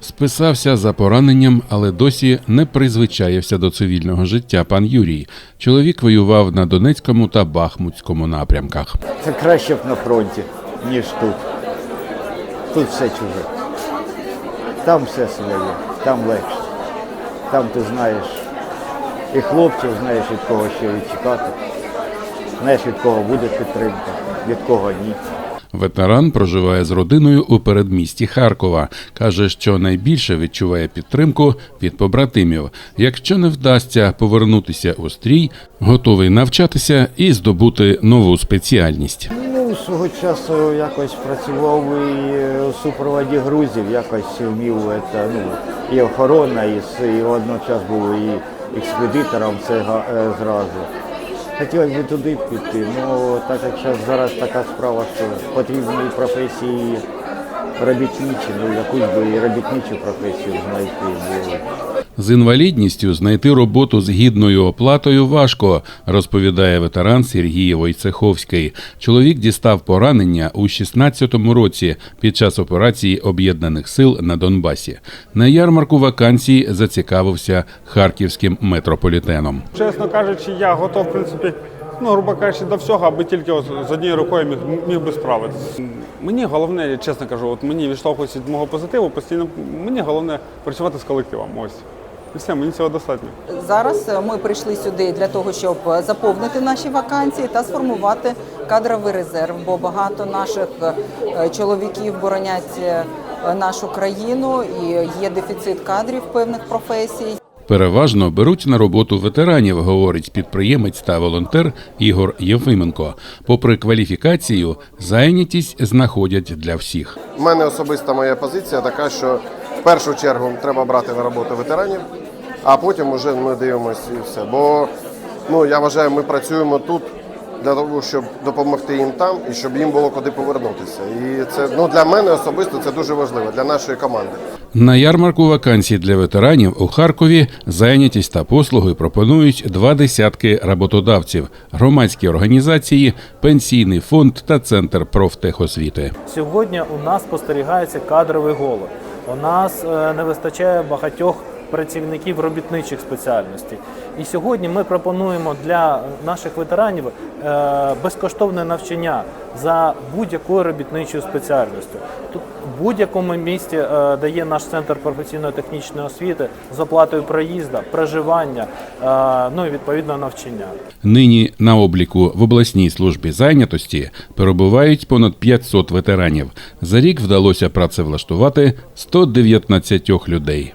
Списався за пораненням, але досі не призвичаєвся до цивільного життя. Пан Юрій. Чоловік воював на Донецькому та Бахмутському напрямках. Це краще б на фронті, ніж тут. Тут все чуже. Там все своє, там легше. Там ти знаєш і хлопців, знаєш від кого що відчекати. Знаєш від кого буде підтримка, від кого ні. Ветеран проживає з родиною у передмісті Харкова. каже, що найбільше відчуває підтримку від побратимів. Якщо не вдасться повернутися у стрій, готовий навчатися і здобути нову спеціальність. Ну, свого часу якось працював і у супроводі грузів, якось вмів це, ну, і охорона, і, і водночас був і експедитором це е, зразу. Хотілося б туди піти, ну так як зараз, зараз така справа, що потрібні професії робітничі, ну якусь би і робітничу професію знайти. Бо З інвалідністю знайти роботу з гідною оплатою важко, розповідає ветеран Сергій Войцеховський. Чоловік дістав поранення у 16-му році під час операції об'єднаних сил на Донбасі. На ярмарку вакансій зацікавився харківським метрополітеном. Чесно кажучи, я готов, в принципі, ну, грубо кажучи, до всього, аби тільки от з однією рукою міг, міг би справитися. Мені головне, я чесно кажу, от мені відштовхуючи від мого позитиву, постійно мені головне працювати з колективом. Ось. І все, мені цього достатньо. Зараз е, ми прийшли сюди для того, щоб е, заповнити наші вакансії та сформувати кадровий резерв, бо багато наших е, чоловіків боронять нашу країну і є дефіцит кадрів певних професій. Переважно беруть на роботу ветеранів, говорить підприємець та волонтер Ігор Єфименко. Попри кваліфікацію, зайнятість знаходять для всіх. У мене особиста моя позиція така, що в першу чергу треба брати на роботу ветеранів, а потім вже ми дивимося і все. Бо ну, я вважаю, ми працюємо тут для того, щоб допомогти їм там і щоб їм було куди повернутися. І це ну, для мене особисто це дуже важливо, для нашої команди. На ярмарку вакансій для ветеранів у Харкові зайнятість та послуги пропонують два десятки роботодавців, громадські організації, пенсійний фонд та центр профтехосвіти. Сьогодні у нас спостерігається кадровий голод. У нас е, не вистачає багатьох працівників робітничих спеціальностей. І сьогодні ми пропонуємо для наших ветеранів е, безкоштовне навчання за будь-якою робітничою спеціальністю. Тут в будь-якому місті е, дає наш центр професійно-технічної освіти з оплатою проїзду, проживання, е, ну і відповідно навчання. Нині на обліку в обласній службі зайнятості перебувають понад 500 ветеранів. За рік вдалося працевлаштувати 119 людей.